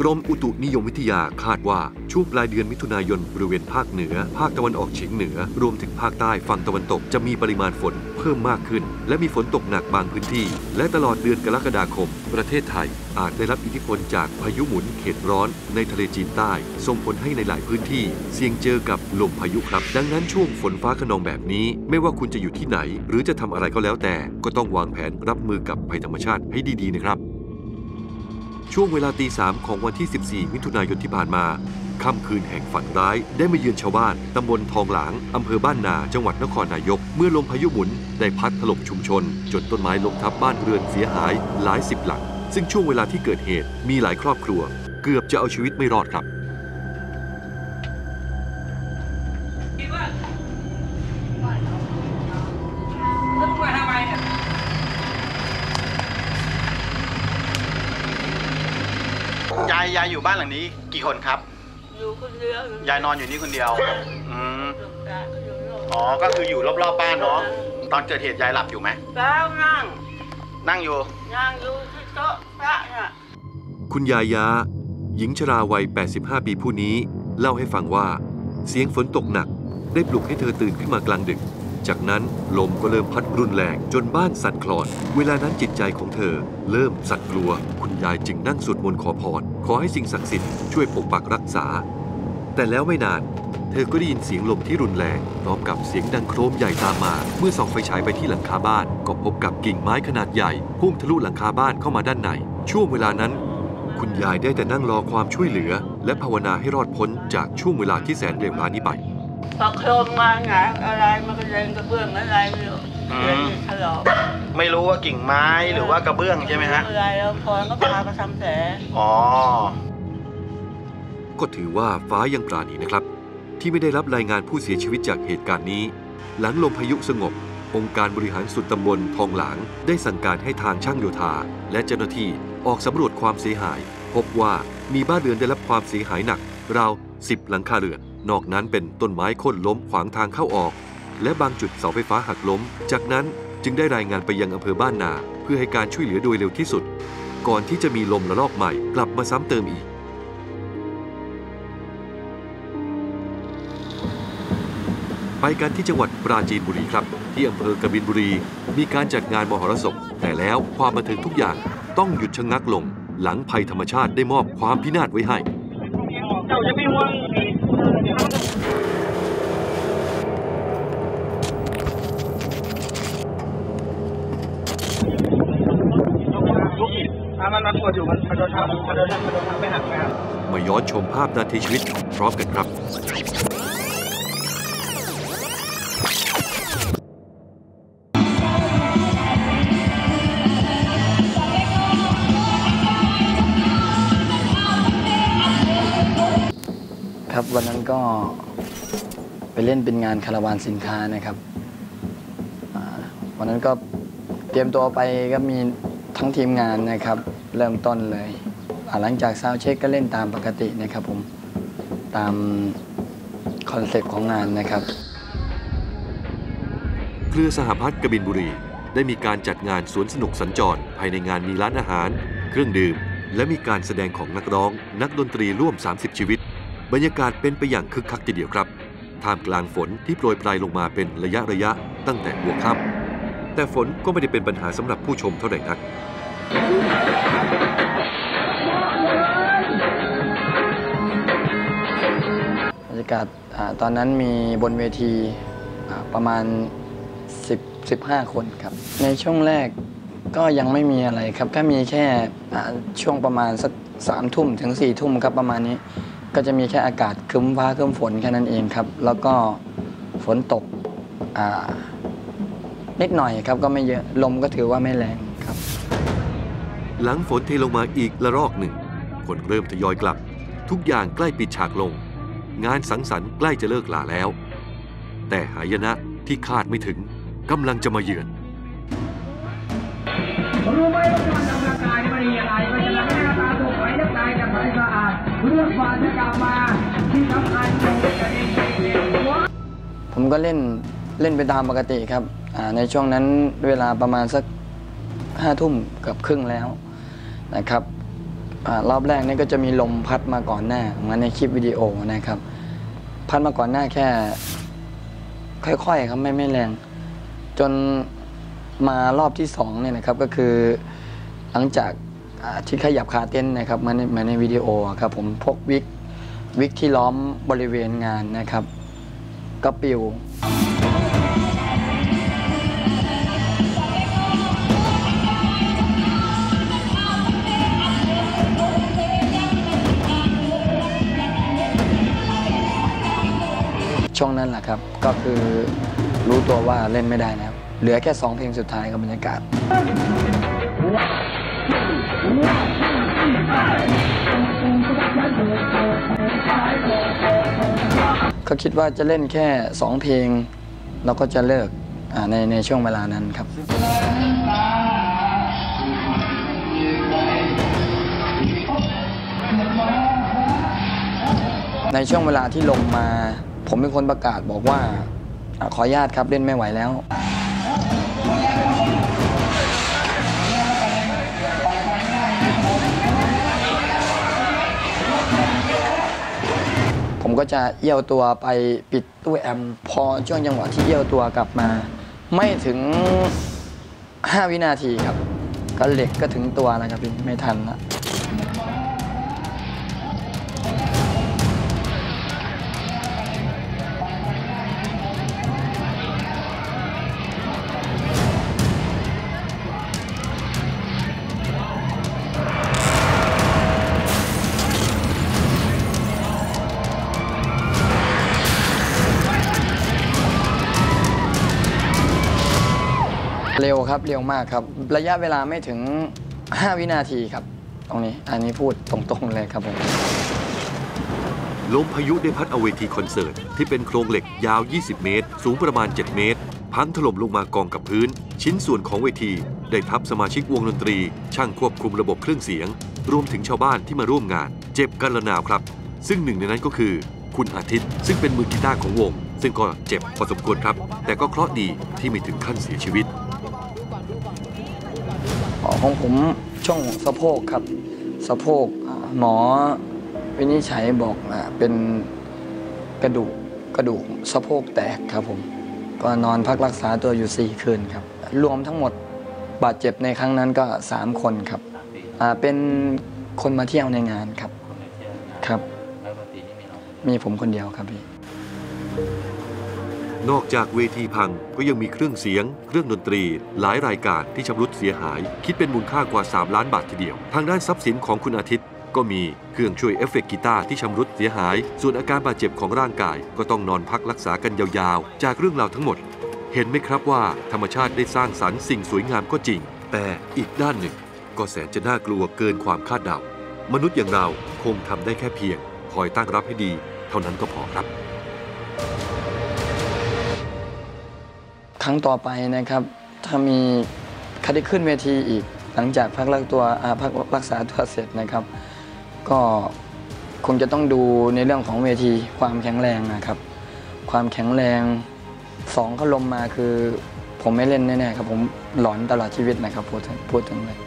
กรมอุตุนิยมวิทยาคาดว่า ช่วงปลายเดือนมิถุนายนบริเวณภาคเหนือ ภาคตะวันออกเฉียงเหนือ รวมถึงภาคใต้ฝั่งตะวันตกจะมีปริมาณฝนเพิ่มมากขึ้น และมีฝนตกหนักบางพื้นที่ และตลอดเดือนกรกฎาคม ประเทศไทย อาจได้รับอิทธิพลจากพายุหมุนเขตร้อนในทะเลจีนใต้ ส่งผลให้ในหลายพื้นที่ เสี่ยงเจอกับลมพายุครับ ดังนั้นช่วงฝนฟ้าขนองแบบนี้ ไม่ว่าคุณจะอยู่ที่ไหน หรือจะทำอะไรก็แล้วแต่ ก็ต้องวางแผนรับมือกับภัยธรรมชาติให้ดีๆนะครับ ช่วงเวลาตีสามของวันที่ 14 มิถุนายนที่ผ่านมาค่ำคืนแห่งฝันร้ายได้มาเยือนชาวบ้าน ตำบลทองหลาง อำเภอบ้านนา จังหวัดนครนายก เมื่อลมพายุหมุน ได้พัดถล่มชุมชน จนต้นไม้ล้มทับบ้านเรือนเสียหายหลายสิบหลัง ซึ่งช่วงเวลาที่เกิดเหตุมีหลายครอบครัว เกือบจะเอาชีวิตไม่รอดครับ ยายยายอยู่บ้านหลังนี้ กี่คนครับ อยู่คนเดียวยายนอนอยู่นี่คนเดียวอืมลูกตาก็อยู่โน่นอ๋อก็คืออยู่รอบๆบ้านเนาะตอนเกิดเหตุยายหลับอยู่ไหมแล้วนั่งนั่งอยู่ นั่งอยู่ที่โต๊ะพระน่ะคุณยายา หญิงชราวัย 85 ปีผู้นี้ เล่าให้ฟังว่า เสียงฝนตกหนัก ได้ปลุกให้เธอตื่นขึ้นมากลางดึก จากนั้นลมก็เริ่มพัดรุนแรงจนบ้านสั่นคลอน เวลานั้นจิตใจของเธอ เริ่มสั่นกลัว คุณยายจึงนั่งสวดมนต์ขอพร ขอให้สิ่งศักดิ์สิทธิ์ช่วยปกปักรักษา แต่แล้วไม่นาน เธอก็ได้ยินเสียงลมที่รุนแรงพร้อมกับเสียงดังโครมใหญ่ตามมา เมื่อส่องไฟฉายไปที่หลังคาบ้าน ก็พบกับกิ่งไม้ขนาดใหญ่พุ่งทะลุหลังคาบ้านเข้ามาด้านใน ช่วงเวลานั้น คุณยายได้แต่นั่งรอความช่วยเหลือ และภาวนาให้รอดพ้นจากช่วงเวลาที่แสนเลวร้ายนี้ไป พอโครมมาไงอะไรมันก็เดินกระเบื้องอะไรไม่รู้อืมเดินถลอกไม่รู้ว่ากิ่งไม้หรือว่ากระเบื้องใช่ไหมฮะอะไรแล้วพอก็พาไปทำแผลอ๋อ ก็ถือว่าฟ้ายังปราณีนะครับ ที่ไม่ได้รับรายงานผู้เสียชีวิตจากเหตุการณ์นี้ หลังลมพายุสงบ องค์การบริหารส่วนตำบลทองหลางได้สั่งการให้ทางช่างโยธา และเจ้าหน้าที่ออกสำรวจความเสียหาย พบว่ามีบ้านเรือนได้รับความเสียหายหนักราว10 หลังคาเรือน นอกนั้นเป็นต้นไม้โค่นล้มขวางทางเข้าออก และบางจุดเสาไฟฟ้าหักล้ม จากนั้นจึงได้รายงานไปยังอำเภอบ้านนา เพื่อให้การช่วยเหลือโดยเร็วที่สุด ก่อนที่จะมีลมระลอกใหม่กลับมาซ้ำเติมอีกไปกันที่จังหวัดปราจีนบุรีครับ ที่อำเภอกบินบุรี มีการจัดงานมหรสพ แต่แล้วความบันเทิงทุกอย่างต้องหยุดชะงักลง หลังภัยธรรมชาติได้มอบความพินาศไว้ให้เจ้าจะไม่ห่วง มันมันปวดอยู่มันมันโดนทำมันโดนทำมันโดนทำไม่หักไม่หักมาย้อนชมภาพนาทีชีวิตพร้อมกันครับ ครับวันนั้นก็ไปเล่นเป็นงานคาราวานสินค้านะครับวันนั้นก็เตรียมตัวไปก็มีทั้งทีมงานนะครับ เริ่มต้นเลยหลังจากซาวเช็คก็เล่นตามปกตินะครับผมตามคอนเซ็ปต์ของงานนะครับ เครือสหพัฒน์กบินบุรี ได้มีการจัดงานสวนสนุกสัญจร ภายในงานมีร้านอาหาร เครื่องดื่ม และมีการแสดงของนักร้อง นักดนตรีร่วม 30 ชีวิต บรรยากาศเป็นไปอย่างคึกคักทีเดียวครับ ท่ามกลางฝนที่โปรยปลายลงมาเป็นระยะระยะตั้งแต่หัวค่ำแต่ฝนก็ไม่ได้เป็นปัญหาสำหรับผู้ชมเท่าไหร่นัก บรรยากาศอตอนนั้นมีบนเวทีประมาณ 10 15 คนครับ ในช่วงแรกก็ยังไม่มีอะไรครับก็มีแค่ช่วงประมาณสักสามทุ่มถึงสี่ทุ่มครับประมาณนี้ ก็จะมีแค่อากาศครึ้มฟ้าครึ้มฝนแค่นั้นเองครับ แล้วก็ฝนตกอ่านิดหน่อยครับก็ไม่เยอะลมก็ถือว่าไม่แรงครับ หลังฝนเทลงมาอีกละรอกหนึ่ง คนเริ่มทยอยกลับ ทุกอย่างใกล้ปิดฉากลง งานสังสรรค์ใกล้จะเลิกลาแล้ว แต่หายนะที่คาดไม่ถึงกำลังจะมาเยือนรู้ไหมว่าการทำร่างกายมันยังไงมันจะทำให้หน้าตาสวยหน้าตาจะใสสะอาด เรื่องควาจะกลับมาที่สำคัญผมก็เล่นเล่นไปตามปกติครับในช่วงนั้นเวลาประมาณสักห้าทุ่มเกือบครึ่งแล้วนะครับอรอบแรกนี่ก็จะมีลมพัดมาก่อนหน้าเหมือนในคลิปวิดีโอนะครับ พัดมาก่อนหน้าแค่ ค่อยๆครับไม่ไม่แรง จนมารอบที่สองเนี่ยนะครับก็คือหลังจาก ที่ขยับขาเต้นนะครับมาในมาในวิดีโอครับผมพกวิกวิกที่ล้อมบริเวณงานนะครับ ก็ปิวช่วงนั้นแหละครับ ก็คือรู้ตัวว่าเล่นไม่ได้แล้วเหลือแค่ 2 เพลงสุดท้ายกับบรรยากาศ ก็คิดว่าจะเล่นแค่ 2 เพลง แล้วก็จะเลิกในในช่วงเวลานั้นครับ ในช่วงเวลาที่ลงมา ผมเป็นคนประกาศบอกว่าอาขออนุญาตครับเล่นไม่ไหวแล้ว ก็จะเอี้ยวตัวไปปิดตู้แอมพอช่วงจังหวะที่เอี้ยวตัวกลับมา ไม่ถึง 5 วินาทีครับ ก็เหล็กก็ถึงตัวนะครับพี่ไม่ทันละ เร็วครับ เร็วมากครับ ระยะเวลาไม่ถึง 5 วินาทีครับ ตรงนี้ อันนี้พูดตรงๆเลยครับผมลมพายุได้พัดเอาเวทีคอนเสิร์ต ที่เป็นโครงเหล็กยาว 20 เมตร สูงประมาณ 7 เมตร พังถล่มลงมากองกับพื้น ชิ้นส่วนของเวที ได้ทับสมาชิกวงดนตรี ช่างควบคุมระบบเครื่องเสียง รวมถึงชาวบ้านที่มาร่วมงาน เจ็บกันละนาวครับ ซึ่งหนึ่งในนั้นก็คือ คุณอาทิตย์ ซึ่งเป็นมือกีตาร์ของวง ซึ่งก็เจ็บพอสมควรครับ แต่ก็เคราะห์ดีที่ไม่ถึงขั้นเสียชีวิต ของผมช่วงสะโพกครับ สะโพกอ่าหมอวินิจฉัยบอกอ่าเป็นกระดูกกระดูกสะโพกแตกครับผมก็นอนพักรักษาตัวอยู่ 4 คืนครับ รวมทั้งหมดบาดเจ็บในครั้งนั้นก็ 3 คนครับอ่าเป็นคนมาเที่ยวในงานครับครับ มีผมคนเดียวครับพี่ นอกจากเวทีพังก็ยังมีเครื่องเสียง เครื่องดนตรี หลายรายการที่ชำรุดเสียหาย คิดเป็นมูลค่ากว่า 3 ล้านบาททีเดียว ทางด้านทรัพย์สินของคุณอาทิตย์ ก็มีเครื่องช่วยเอฟเฟกต์กีตาร์ที่ชำรุดเสียหาย ส่วนอาการบาดเจ็บของร่างกาย ก็ต้องนอนพักรักษากันยาวๆ จากเรื่องราวทั้งหมด เห็นไหมครับว่าธรรมชาติได้สร้างสรรค์สิ่งสวยงามก็จริง แต่อีกด้านหนึ่ง ก็แสนจะน่ากลัวเกินความคาดเดามนุษย์อย่างเราคงทำได้แค่เพียง คอยตั้งรับให้ดี เท่านั้นก็พอครับ รั้งต่อไปนะครับ ถ้ามีคดีขึ้นเวทีอีก หลังจากพักรักตัวอาพักรักษาตัวเสร็จนะครับ ก็คงจะต้องดูในเรื่องของเวทีความแข็งแรงนะครับ ความแข็งแรงสองเขาลมมาคือ ผมไม่เล่นแน่ๆครับผมหลอนตลอดชีวิตนะครับพูดถึงพูดถึงเลย